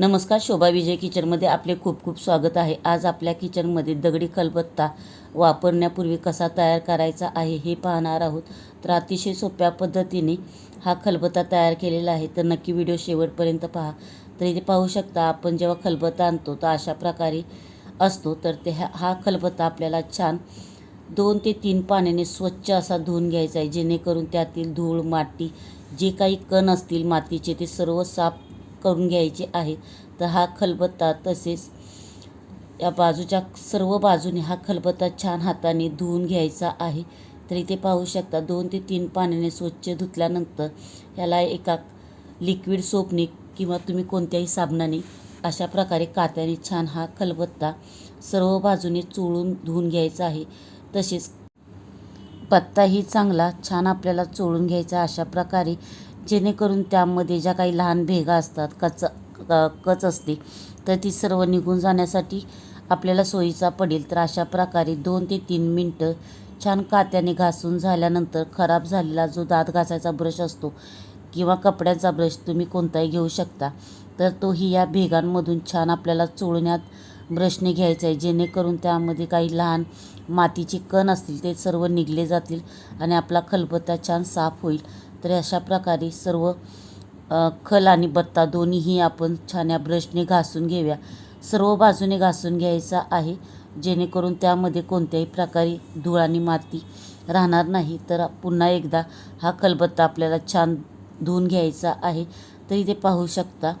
नमस्कार शोभा विजय किचनमध्ये आपले खूप खूप स्वागत आहे. आज आपल्या किचनमध्ये दगडी खलबत्ता वापरण्यापूर्वी कसा तयार करायचा आहे हे पाहणार आहोत. तर अतिशय सोप्या पद्धतीने हा खलबत्ता तयार केलेला आहे. तर नक्की व्हिडिओ शेवटपर्यंत पहा. तर इथे पाहू शकता आपण जेव्हा खलबत्ता आणतो तर अशा प्रकारे असतो. तर ते हा हा खलबत्ता आपल्याला छान दोन ते तीन पाण्याने स्वच्छ असा धुवून घ्यायचा आहे. जेणेकरून त्यातील धूळ माती जे काही कण असतील मातीचे ते सर्व साफ करून घ्यायचे आहे. तर हा खलबत्ता तसेच या बाजूच्या सर्व बाजूने हा खलबत्ता छान हाताने धुवून घ्यायचा आहे. तर इथे पाहू शकता दोन ते तीन पाण्याने स्वच्छ धुतल्यानंतर ह्याला एका लिक्विड सोपने किंवा तुम्ही कोणत्याही साबणाने अशा प्रकारे कात्याने छान हा खलबत्ता सर्व बाजूने चोळून धुवून घ्यायचा आहे. तसेच पत्ताही चांगला छान आपल्याला चोळून घ्यायचा अशा प्रकारे जेणेकरून त्यामध्ये ज्या काही लहान भेगा असतात कच कच असते तर ती सर्व निघून जाण्यासाठी आपल्याला सोयीचा पडेल. तर अशा प्रकारे दोन ते तीन मिनटं छान कात्याने घासून झाल्यानंतर खराब झालेला जो दात घासायचा ब्रश असतो किंवा कपड्यांचा ब्रश तुम्ही कोणताही घेऊ शकता तर तोही या भेगांमधून छान आपल्याला चोळण्यात ब्रशने घ्यायचा आहे. जेणेकरून त्यामध्ये काही लहान मातीचे कण असतील ते सर्व निघले जातील आणि आपला खलबत्ता छान साफ होईल. तर अशा प्रकारे सर्व खल आणि बत्ता दोन्हीही आपण छान या ब्रशने घासून घेऊया. सर्व बाजूने घासून घ्यायचा आहे. जेणेकरून त्यामध्ये कोणत्याही प्रकारे धूळ आणि माती राहणार नाही. तर पुन्हा एकदा हा खलबत्ता आपल्याला छान धुवून घ्यायचा आहे. तर इथे पाहू शकता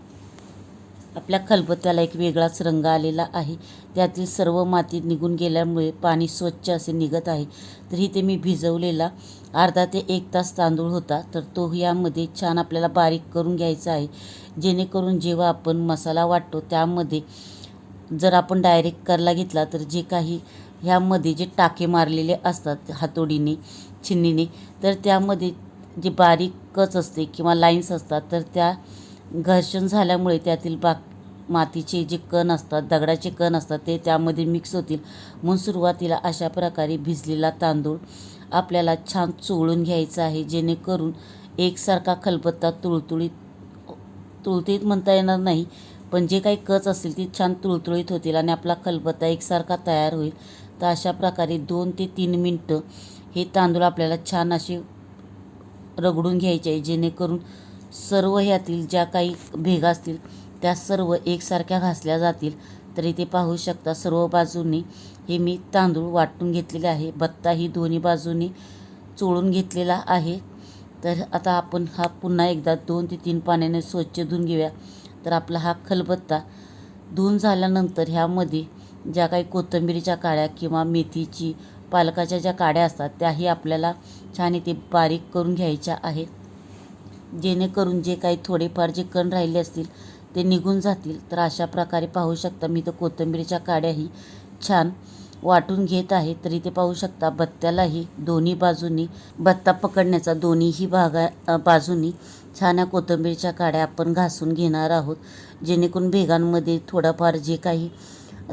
आपल्या खलबत्त्याला एक वेगळाच रंग आलेला आहे. त्यातील सर्व माती निघून गेल्यामुळे पाणी स्वच्छ असे निघत आहे. तर इथे मी भिजवलेला. अर्धा ते एक तास तांदूळ होता तर तो यामध्ये छान आपल्याला बारीक करून घ्यायचा आहे. जेणेकरून जेव्हा आपण मसाला वाटतो त्यामध्ये जर आपण डायरेक्ट करला घेतला तर जे काही ह्यामध्ये जे टाके मारलेले असतात हातोडीने छिन्नीने तर त्यामध्ये जे बारीक कच असते किंवा लाईन्स असतात तर त्या घर्षण झाल्यामुळे त्यातील बाक मातीचे जे कण असतात दगडाचे कण असतात ते त्यामध्ये मिक्स होतील. म्हणून सुरुवातीला अशा प्रकारे भिजलेला तांदूळ आपल्याला छान चोळून घ्यायचा आहे जेणेकरून एकसारखा खलबत्ता तुळतुळीत तुळतुळीत म्हणता येणार नाही पण जे काही कच असतील ती छान तुळतुळीत होतील आणि आपला खलबत्ता एकसारखा तयार होईल. तर अशा प्रकारे दोन ते तीन मिनटं हे तांदूळ आपल्याला छान असे रगडून घ्यायचे आहे जेणेकरून सर्व ह्यातील ज्या काही भेगा असतील त्या सर्व एकसारख्या घासल्या जातील. तर इथे पाहू शकता सर्व बाजूंनी हे मी तांदूळ वाटून घेतलेले आहे. बत्ता ही दोन्ही बाजूनी चोळून घेतलेला आहे. तर आता आपण हा पुन्हा एकदा दोन ते तीन पाण्याने स्वच्छ धुवून घेऊया. तर आपला हा खलबत्ता धुवून झाल्यानंतर ह्यामध्ये ज्या काही कोथिंबिरीच्या काड्या किंवा मेथीची पालकाच्या ज्या काड्या असतात त्याही आपल्याला छान इथे बारीक करून घ्यायच्या आहेत. जेणेकरून जे काही थोडेफार जे कण राहिले असतील ते निघून जातील. तर अशा प्रकारे पाहू शकता मी तर कोथिंबीरीच्या काड्याही छान वाटून घेत आहे. तरी ते पाहू शकता बत्त्यालाही दोन्ही बाजूनी बत्ता पकडण्याचा दोन्हीही भागा बाजूनी छान या कोथिंबीरीच्या काड्या आपण घासून घेणार आहोत. जेणेकरून भेगांमध्ये थोडाफार जे काही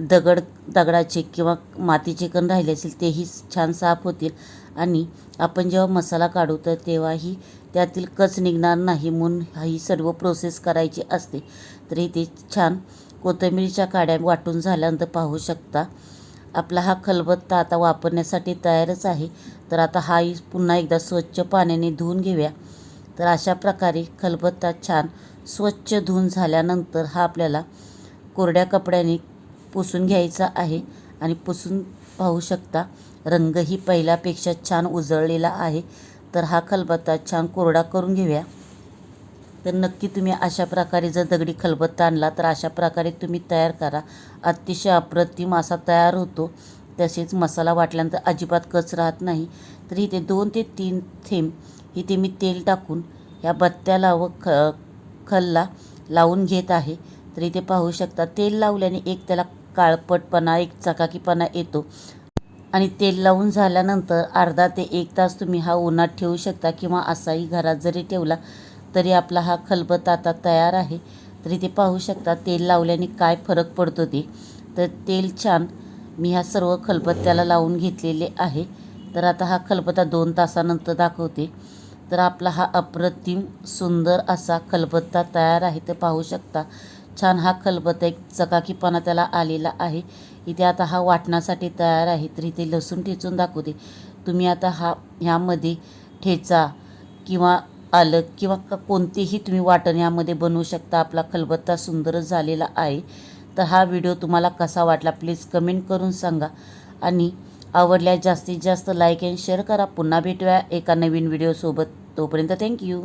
दगड दगडाचे किंवा मातीचे कण राहिले असेल तेही छान साफ होतील. आणि आपण जेव्हा मसाला काढू तर तेव्हाही त्यातील कच निघणार नाही म्हणून ही सर्व प्रोसेस करायची असते. तर इथे छान कोथिंबीरीच्या काड्या वाटून झाल्यानंतर पाहू शकता. आपला हा खलबत्ता आता वापरण्यासाठी तयारच आहे. तर आता हाही पुन्हा एकदा स्वच्छ पाण्याने धुवून घेऊया. तर अशा प्रकारे खलबत्ता छान स्वच्छ धुवून झाल्यानंतर हा आपल्याला कोरड्या कपड्याने पुसून घ्यायचा आहे. आणि पुसून पाहू शकता रंगही पहिल्यापेक्षा छान उजळलेला आहे. तर हा खलबत्ता छान कोरडा करून घेऊया. तर नक्की तुम्ही अशा प्रकारे जर दगडी खलबत्ता आणला तर अशा प्रकारे तुम्ही तयार करा. अतिशय अप्रतिम असा तयार होतो. तसेच मसाला वाटल्यानंतर अजिबात कच राहत नाही. तर इथे दोन ते तीन थेंब इथे मी तेल टाकून ह्या बत्त्याला व ख खलला लावून घेत आहे. तर इथे पाहू शकता तेल लावल्याने एक त्याला काळपटपणा एक चकाकीपणा येतो. आणि तेल लावून झाल्यानंतर अर्धा ते एक तास तुम्ही हा उन्हात ठेवू शकता किंवा असाही घरात जरी ठेवला तरी आपला हा खलबत्ता आता तयार आहे. तरी ते पाहू शकता तेल लावल्याने काय फरक पडतो ते. तर तेल छान मी ह्या सर्व खलबत्त्याला लावून घेतलेले आहे. तर आता हा खलबत्ता दोन तासानंतर दाखवते. तर आपला हा अप्रतिम सुंदर असा खलबत्ता तयार आहे. तर पाहू शकता छान हा खलबत्ता एक चकाकीपणा त्याला आलेला आहे. इथे आता हा वाटण्यासाठी तयार आहे तर इथे लसूण ठेचून दाखवते तुम्ही आता हा ह्यामध्ये ठेचा किंवा आलं किंवा क कोणतेही तुम्ही वाटण यामध्ये बनवू शकता. आपला खलबत्ता सुंदरच झालेला आहे. तर हा व्हिडिओ तुम्हाला कसा वाटला प्लीज कमेंट करून सांगा. आणि आवडल्यास जास्तीत जास्त लाईक अँड शेअर करा. पुन्हा भेटूया एका नवीन व्हिडिओसोबत. तोपर्यंत थँक्यू